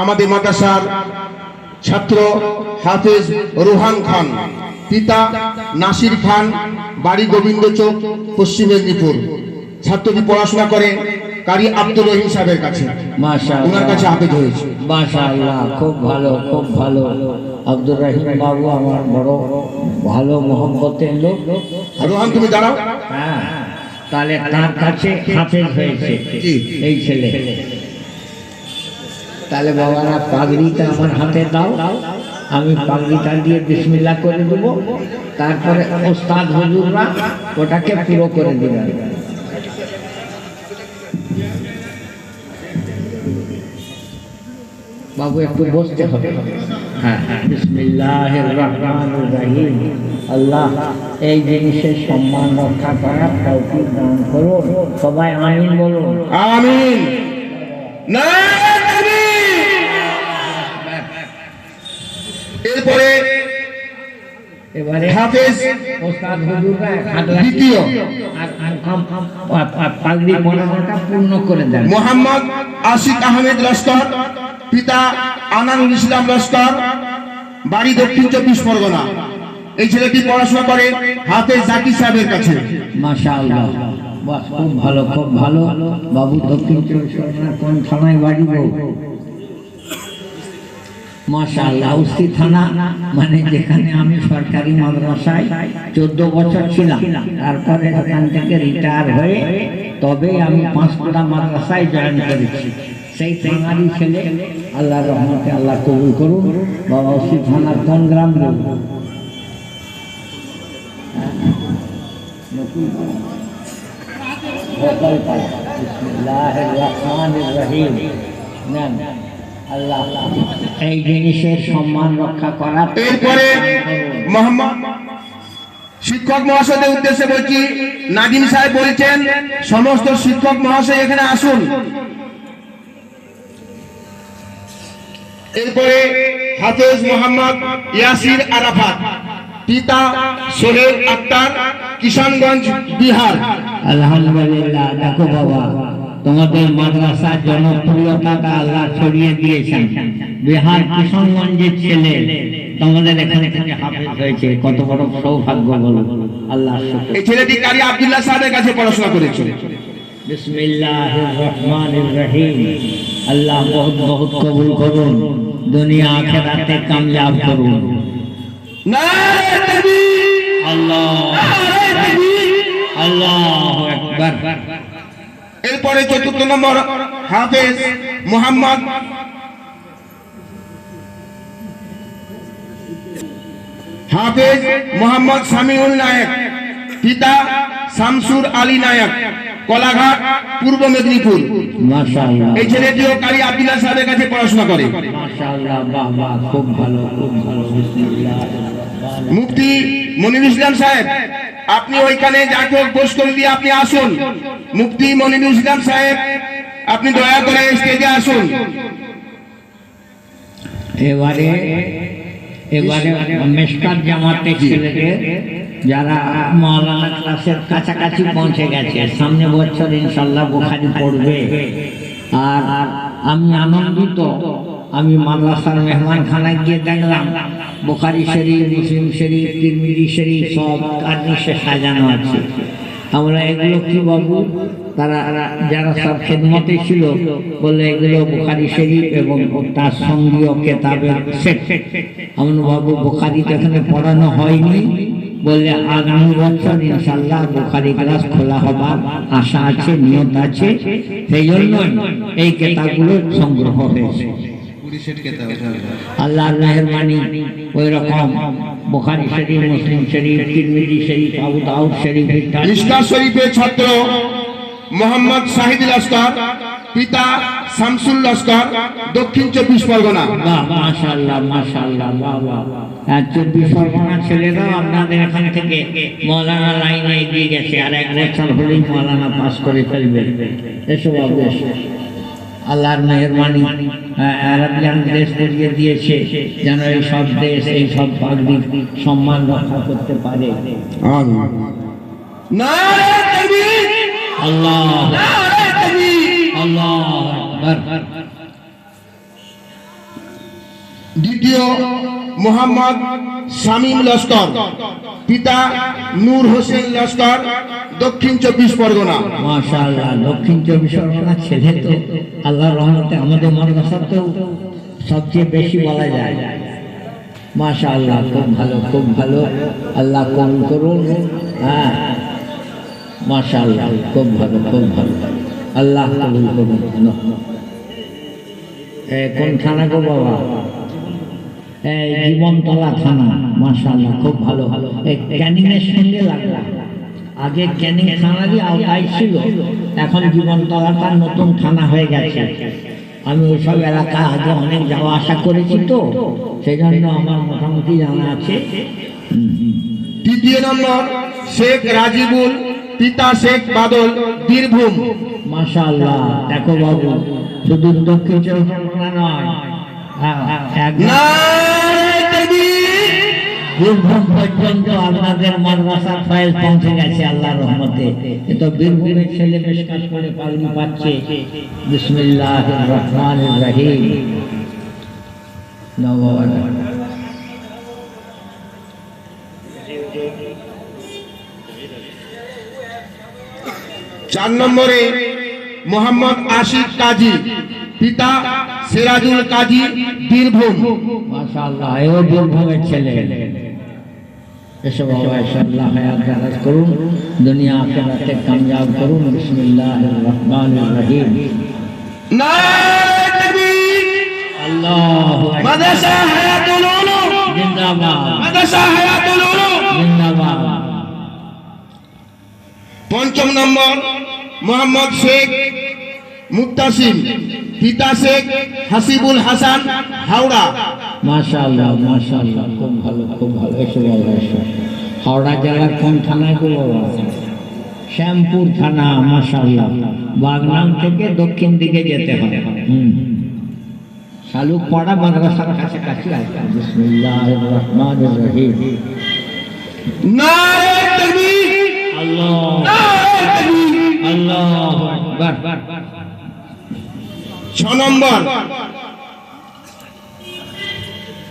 আমাদের মাদ্রাসার ছাত্র হাফেজ রোহান খান পিতা নাসির খান বাড়ি গোবিন্দ চোক পশ্চিম মেদিনীপুর। ছাত্রটি পড়াশোনা করে কারি আব্দুর রহিম সাহেবের কাছে। ওনার কাছে হাফেজ হয়েছে মাশাআল্লাহ খুব ভালো খুব ভালো। আব্দুর রহিম বাবু আমার বড় ভালো মোহব্বতের লোক। রোহান তুমি দাঁড়াও। হ্যাঁ তাহলে তার কাছে হাফেজ হয়েছে। এই ছেলে। তাহলে বাবারা পাগড়িটা আমার হাতে দাও। আমি পাগড়িটা দিয়ে বিসমিল্লাহ করে দেবো। তারপরে ওস্তাদ হুজুররা ওটাকে পুরো করে দিবেন। বাবু একটু বসতে হবে। হ্যাঁ রহিম। আল্লাহ এই জিনিসের সম্মান রক্ষা করার তৌফিক দান করো। সবাই আমিন বলো। আমিন। নারায়ে তাকবীর! এরপরে এবারে হাফেজ ওস্তাদ হুজুররা দ্বিতীয়। আর আর আম- আম- আ- আ- পাগড়ি পরানোটা পূর্ণ করে দেন। মোহাম্মদ আশিক আহমেদ লস্কর পিতা আনারুল ইসলাম লস্কর বাড়ি দক্ষিণ চব্বিশ পরগনা। এই ছেলেটি পড়াশোনা করে হাফেজ জাকির সাহেবের কাছে। মাশাআল্লাহ। বাহ খুব ভালো খুব ভালো। বাবু দক্ষিণ চব্বিশ পরগনা কোন থানায় বাড়ি গো মাশাআল্লাহ, উস্তি থানা মানে যেখানে আমি সরকারি মাদ্রাসায় চোদ্দ বছর ছিলাম, তারপরে ওখান থেকে রিটায়ার হয়ে তবে আমি পাঁচপাড়া মাদ্রাসায় জয়েন করেছি। সেই থানারই ছেলে আল্লাহ রহমতে আল্লাহ কবুল করুন বাবা উস্তি থানার কোন গ্রাম এই জিনিসের সম্মান রক্ষা করা এরপরে মোহাম্মদ শিক্ষক মহাশয়দের উদ্দেশ্যে বলছি নাদিম সাহেব বলছেন সমস্ত শিক্ষক মহাশয় এখানে আসুন। এরপরে হাফেজ মোহাম্মদ ইয়াসির আরাফাত পিতা সোহেল আক্তার কিষানগঞ্জ বিহার। আলহামদুলিল্লাহ দেখো বাবা। তোমাদের মাদ্রাসার জনপ্রিয়তাটা আল্লাহ ছড়িয়ে দিয়েছেন। বিহার কিশনগঞ্জের ছেলে তোমাদের এখানে থেকে হাফেজ হয়েছে। কত বড় সৌভাগ্য বলো। আল্লাহ এই ছেলেটি কারি আব্দুল্লাহ সাহেবের কাছে পড়াশোনা করেছে। বিসমিল্লাহির রহমানির রহিম। আল্লাহ বহুত বহুত কবুল করুন। দুনিয়া আখেরাতে কাময়াব করুন। তাকবীর! আল্লাহ তাকবীর! আল্লাহ আকবার এরপরে চতুর্থ নম্বর হাফেজ মোহাম্মদ হাফেজ মোহাম্মদ সামিউল নায়ক পিতা শামসুর আলী নায়ক কলাঘাট পূর্ব মেদিনীপুর। এই ছেলেটিও কালী আব্দুল্লাহ সাহেবের কাছে পড়াশোনা করে। মুফতি মনিরুল ইসলাম সাহেব আপনি ওইখানে যাকে বোস করে দিয়ে আপনি আসুন। মুফতি মনিরুল ইসলাম সাহেব আপনি দয়া করে স্টেজে আসুন। এবারে এবারে মেসকার জামাতে ছেলেদের যারা মৌলানা ক্লাসের কাছাকাছি পৌঁছে গেছে সামনে বছর ইনশাল্লাহ বোখারি পড়বে। আর আমি আনন্দিত আমি মাদ্রাসার মেহমানখানায় গিয়ে দেখলাম, বোখারি শরীফ, মুসলিম শরীফ, তিরমিজি শরীফ, সব কার্নিশে সাজানো আছে। আমরা এগুলো কি বাবু? তারা যারা সব খেদমতে ছিল, বলে এগুলো বোখারি শরীফ এবং তার সঙ্গীয় কেতাবের সেট। আমরা বাবু বুখারি তো এখানে পড়ানো হয়নি বললে আগামী বছর ইনশাল্লাহ বুখারি ক্লাস খোলা হবার আশা আছে, নিয়ত আছে, সেই জন্যই এই কেতাবগুলো সংগ্রহ হয়েছে। আল্লাহর মেহরবানি ওই রকম বুখারি শরীফ মুসলিম শরীফ তিরমিজি শরীফ আবু দাউদ শরীফ শরীফের ছাত্র মোহাম্মদ শাহিদ লস্কর পিতা শামসুল লস্কর দক্ষিণ চব্বিশ পরগনা। বাহ মাশাআল্লাহ মাশাআল্লাহ বাহ বাহ আর চব্বিশ পরগনা ছেলেরাও আপনাদের এখান থেকে মৌলানা লাইনে এগিয়ে গেছে আর এক বছর হলেই মৌলানা পাস করে ফেলবে। এসো বাবু এসো। আল্লাহর মেহরবানি আরবিয়ান দেশ করিয়ে দিয়েছে যেন এই সব দেশ এই সব পাগড়ি সম্মান রক্ষা করতে পারে। আল্লাহ দ্বিতীয় মোহাম্মদ শামীম লস্কর, পিতা নূর হোসেন লস্কর, দক্ষিণ চব্বিশ পরগনা। মাশাআল্লাহ, দক্ষিণ চব্বিশ পরগনা ছেলে তো, আল্লাহর রহমতে আমাদের মাদ্রাসাতেও সবচেয়ে বেশি বলা যায়। মাশাআল্লাহ, খুব ভালো খুব ভালো, আল্লাহ কবুল করুন হ্যাঁ। মাশাআল্লাহ, খুব ভালো খুব ভালো, আল্লাহ কবুল করুন। কোন থানা গো বাবা? জীবনতলা থানা মাশাআল্লাহ খুব ভালো। ভালো এই ক্যানিং এর সঙ্গে লাগলা। আগে ক্যানিং থানারই আওতায় ছিল এখন জীবনতলাটা নতুন থানা হয়ে গেছে। আমি ওইসব এলাকা আগে অনেক যাওয়া আসা করেছি তো সেই জন্য আমার মোটামুটি জানা আছে। তৃতীয় নম্বর শেখ রাজিবুল পিতা শেখ বাদল বীরভূম। মাশাআল্লাহ দেখো বাবু শুধু দক্ষিণ চব্বিশ পরগনা নয় চার নম্বরে মোহাম্মদ আশিক কাজী পিতা সিরাজুল কাজী বীরভূম মাশাআল্লাহ এও বীরভূমের ছেলে এসব বাবা ইনশাআল্লাহ হায়াত দারাজ করুন দুনিয়া আখিরাতে কাময়াব করুন বিসমিল্লাহির রহমানির রহিম নারায়ে তাকবীর! আল্লাহু আকবার মাদ্রাসা হায়াতুল উলুম জিন্দাবাদ মাদ্রাসা হায়াতুল উলুম জিন্দাবাদ পঞ্চম নম্বর মোহাম্মদ শেখ মুক্তাসিম পিতা শেখ হাসিবুল হাসান হাওড়া। মাশাআল্লাহ মাশাআল্লাহ খুব ভালো খুব ভালো। এসো বাবা এসো। হাওড়া জেলার কোন থানায় গো বাবা? শ্যামপুর থানা মাশাআল্লাহ। বাগনান থেকে দক্ষিণ দিকে যেতে হবে হুম। শালুক পাড়া মাদ্রাসার কাছাকাছি আছে বিসমিল্লাহির রহমানির রহিম। নারায়ে তাকবীর! আল্লাহ। নারায়ে তাকবীর! আল্লাহু আকবার। ছ নম্বর।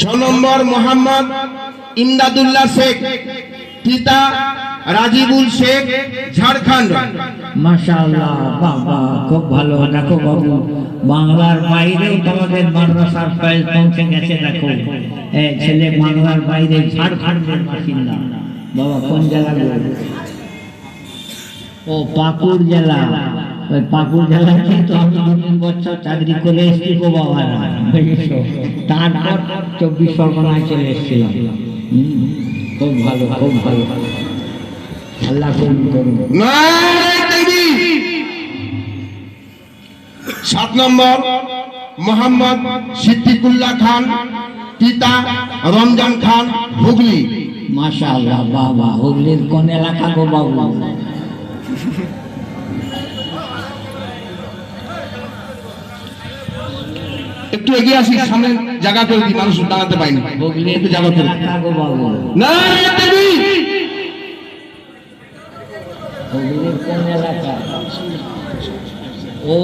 ছ নম্বর মোহাম্মদ ইমদাদুল্লাহ শেখ, পিতা রাজিবুল শেখ, ঝাড়খণ্ড। মাশাআল্লাহ, বাবা, খুব ভালো। দেখো বাবু, বাংলার বাইরেও তোমাদের মাদ্রাসার ফাইল পৌঁছে গেছে, দেখো। ছেলে বাংলার বাইরে ঝাড়খণ্ডের বাসিন্দা। বাবা, কোন জেলা? ও পাকুড় জেলা। ওই কিন্তু আমি দু তিন বছর চাকরি করে এসেছি গো বাবা তারপর চব্বিশ পরগনায় চলে এসেছিলাম। খুব ভালো খুব ভালো। আল্লাহ করুন। করুন সাত নম্বর মোহাম্মদ সিদ্দিকুল্লাহ খান পিতা রমজান খান হুগলি। মাশাআল্লাহ বাবা হুগলির কোন এলাকা গো বাবু? একটু এগিয়ে আসি সামনে জায়গা করে দিই মানুষ দাঁড়াতে একটু জায়গা করে এলাকা বাবু এলাকা? ও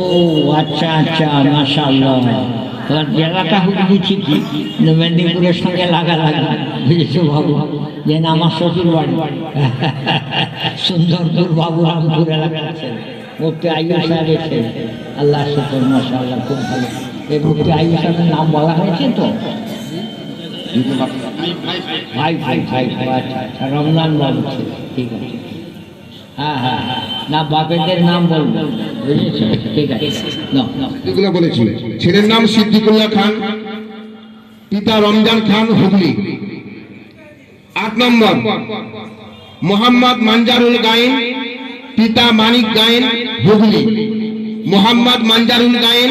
আচ্ছা আচ্ছা মাশাআল্লাহ। তোমার জেলাটা ঠিকই কিন্তু মেদিনীপুরের সঙ্গে লাগা লাগা বুঝেছ বাবু? যে না আমার শ্বশুর বাড়ি। সুন্দরপুর বাবুরামপুর এলাকা আছে মুক্তি আইয়ুব সাহেবের ছেলে। আল্লাহ শুকর মাশাআল্লাহ খুব ভালো। এই মুক্তি আইয়ুব নাম বলা হয়েছে তো? ভাই ভাই ভাই ভাই আচ্ছা আচ্ছা রমজান বাবু ছিল ঠিক আছে। হ্যাঁ হ্যাঁ হ্যাঁ না বাপেদের নাম বলব বুঝেছ ঠিক আছে। না না। এগুলো বলেছিল। ছেলের নাম সিদ্দিকুল্লাহ খান পিতা রমজান খান হুগলি। আট নম্বর মোহাম্মদ মানজারুল গায়েন পিতা মানিক গায়েন হুগলি। মোহাম্মদ মানজারুল গায়েন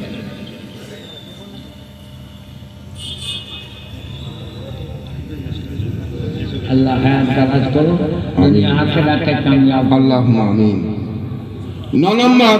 আল্লাহ আল্লাহ আমিন। নম্বর